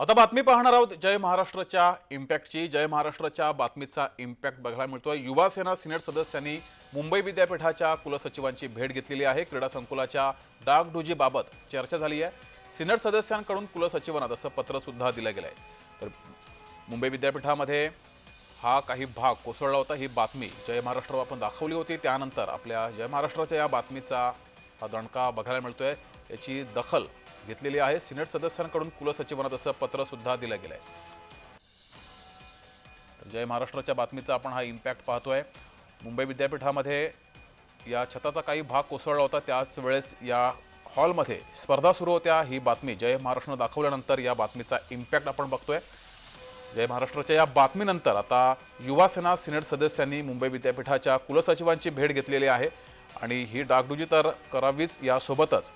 आता बातमी पाहणार आहोत. जय महाराष्ट्राच्या इम्पॅक्टची जय महाराष्ट्राच्या बातमीचा इम्पॅक्ट बघायला मिळतोय. युवासेना सिनेट सदस्यांनी मुंबई विद्यापीठाच्या कुलसचिवांची भेट घेतलेली आहे. क्रीडा संकुलाच्या डागडुजीबाबत चर्चा झाली आहे. सिनेट सदस्यांकडून कुलसचिवांना तसं पत्रसुद्धा दिलं गेलं आहे तर मुंबई विद्यापीठामध्ये हा काही भाग कोसळला होता. ही बातमी जय महाराष्ट्र आपण दाखवली होती. त्यानंतर आपल्या जय महाराष्ट्राच्या या बातमीचा हा दणका बघायला मिळतोय. याची दखल घेतलेली आहे. सिनेट सदस्यांकडून कुलसचिवांना तसं पत्र सुद्धा दिलं गेलंय. तर जय महाराष्ट्राच्या बातमीचा आपण हा इम्पॅक्ट पाहतोय. मुंबई विद्यापीठामध्ये या छताचा काही भाग कोसळला होता. त्याच वेळेस या हॉलमध्ये स्पर्धा सुरू होत्या. ही बातमी जय महाराष्ट्रनं दाखवल्यानंतर या बातमीचा इम्पॅक्ट आपण बघतोय. जय महाराष्ट्राच्या या बातमीनंतर आता युवासेना सिनेट सदस्यांनी मुंबई विद्यापीठाच्या कुलसचिवांची भेट घेतलेली आहे. आणि ही डागडुजी तर करावीच यासोबतच.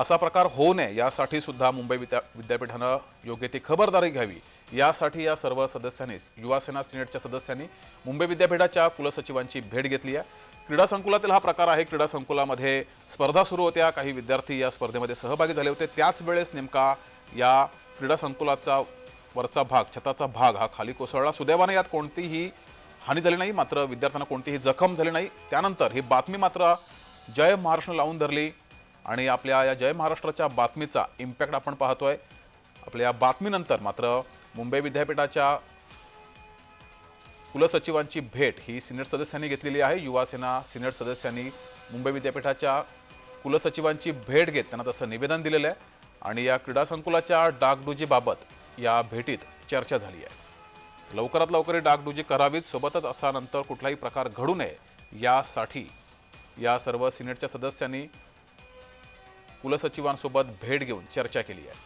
असा प्रकार होऊ नये यासाठी सुद्धा मुंबई विद्या विद्यापीठानं योग्य ती खबरदारी घ्यावी. यासाठी या सर्व सदस्यांनी युवासेना सिनेटच्या सदस्यांनी मुंबई विद्यापीठाच्या कुलसचिवांची भेट घेतली आहे. क्रीडा संकुलातील हा प्रकार आहे. क्रीडा संकुलामध्ये स्पर्धा सुरू होत्या. काही विद्यार्थी या स्पर्धेमध्ये सहभागी झाले होते. त्याच वेळेस नेमका या क्रीडा संकुलाचा वरचा भाग छताचा भाग हा खाली कोसळला. सुदैवाने यात कोणतीही हानी झाली नाही. मात्र विद्यार्थ्यांना कोणतीही जखम झाली नाही. त्यानंतर ही बातमी मात्र जय महाराष्ट्र लावून धरली. आणि आपल्या या जय महाराष्ट्राच्या बातमीचा इम्पॅक्ट आपण पाहतोय. आपल्या या बातमीनंतर मात्र मुंबई विद्यापीठाच्या कुलसचिवांची भेट ही सिनेट सदस्यांनी घेतलेली आहे. युवासेना सिनेट सदस्यांनी मुंबई विद्यापीठाच्या कुलसचिवांची भेट घेत त्यांना तसं निवेदन दिलेलं आहे. आणि या क्रीडा संकुलाच्या डागडुजीबाबत या भेटीत चर्चा झाली आहे. लवकरात लवकर ही डागडुजी करावीत. सोबतच असा नंतर कुठलाही प्रकार घडू नये यासाठी या सर्व सिनेटच्या सदस्यांनी कुलसचिवांसोबत भेट घेऊन चर्चा केली आहे.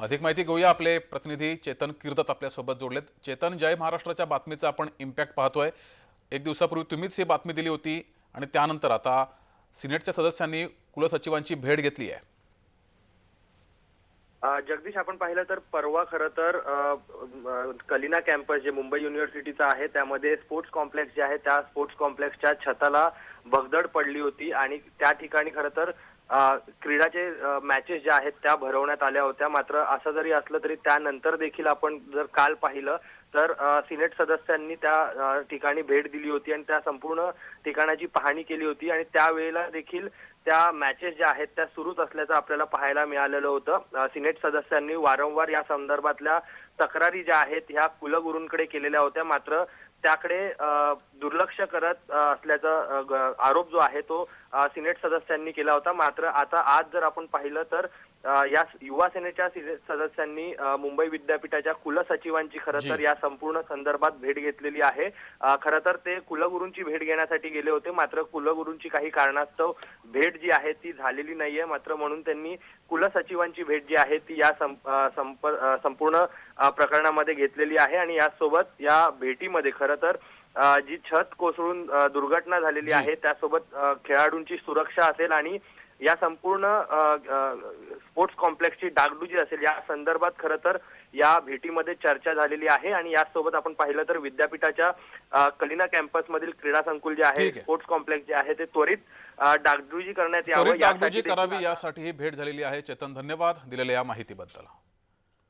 अधिक माहिती घेऊया आपले प्रतिनिधी चेतन किर्दत आपल्यासोबत जोडलेत. चेतन जय महाराष्ट्राच्या बातमीचा आपण इम्पॅक्ट पाहतोय. एक दिवसापूर्वी तुम्हीच ही बातमी दिली होती आणि त्यानंतर आता सिनेटच्या सदस्यांनी कुलसचिवांची भेट घेतली आहे. जगदीश आपण पाहिलं तर परवा खरं तर कलिना कॅम्पस जे मुंबई युनिव्हर्सिटीचं आहे त्यामध्ये स्पोर्ट्स कॉम्प्लेक्स जे आहे त्या स्पोर्ट्स कॉम्प्लेक्सच्या छताला भगदड पडली होती आणि त्या ठिकाणी खरं तर क्रीडाचे मॅचेस ज्या आहेत त्या भरवण्यात आल्या होत्या. मात्र असं जरी असलं तरी त्यानंतर देखील आपण जर काल पाहिलं तर सिनेट सदस्यांनी त्या ठिकाणी भेट दिली होती आणि त्या संपूर्ण ठिकाणाची पाहणी केली होती आणि त्यावेळेला देखील त्या मॅचेस ज्या आहेत त्या सुरूच असल्याचं आपल्याला पाहायला मिळालेलं होतं. सिनेट सदस्यांनी वारंवार या संदर्भातल्या तक्रारी ज्या आहेत ह्या कुलगुरूंकडे केलेल्या होत्या. मात्र त्याकडे दुर्लक्ष करत असल्याचा आरोप जो आहे तो सिनेट सदस्यांनी केला होता. मात्र आता आज जर आपण पाहिलं तर या युवा सेनेच्या सिने- सदस्यांनी मुंबई विद्यापीठाच्या कुलसचिवांची खरं. तर या संपूर्ण संदर्भात भेट घेतलेली आहे. खरं तर ते कुलगुरूंची भेट घेण्यासाठी गेले होते. मात्र कुलगुरूंची काही कारणास्तव भेट जी आहे ती झालेली नाहीये. मात्र म्हणून त्यांनी कुलसचिवांची भेट जी आहे ती या संपूर्ण प्रकरणामध्ये घेतलेली आहे. आणि यासोबत या भेटीमध्ये खरं तर जी छत कोसळून दुर्घटना झालेली. आहे त्यासोबत खेळाडूंची सुरक्षा असेल आणि या संपूर्ण स्पोर्ट्स कॉम्प्लेक्सची डागडुजी असेल या संदर्भात खरं तर या भेटीमध्ये चर्चा झालेली आहे आणि यासोबत आपण पाहिलं तर विद्यापीठाच्या कलिना कॅम्पसमधील क्रीडा संकुल जे आहे. स्पोर्ट्स कॉम्प्लेक्स जे आहे ते त्वरित डागडुजी करण्यात यावं डागडुजी करावी यासाठी ही भेट झालेली आहे चेतन धन्यवाद दिलेल्या या माहितीबद्दल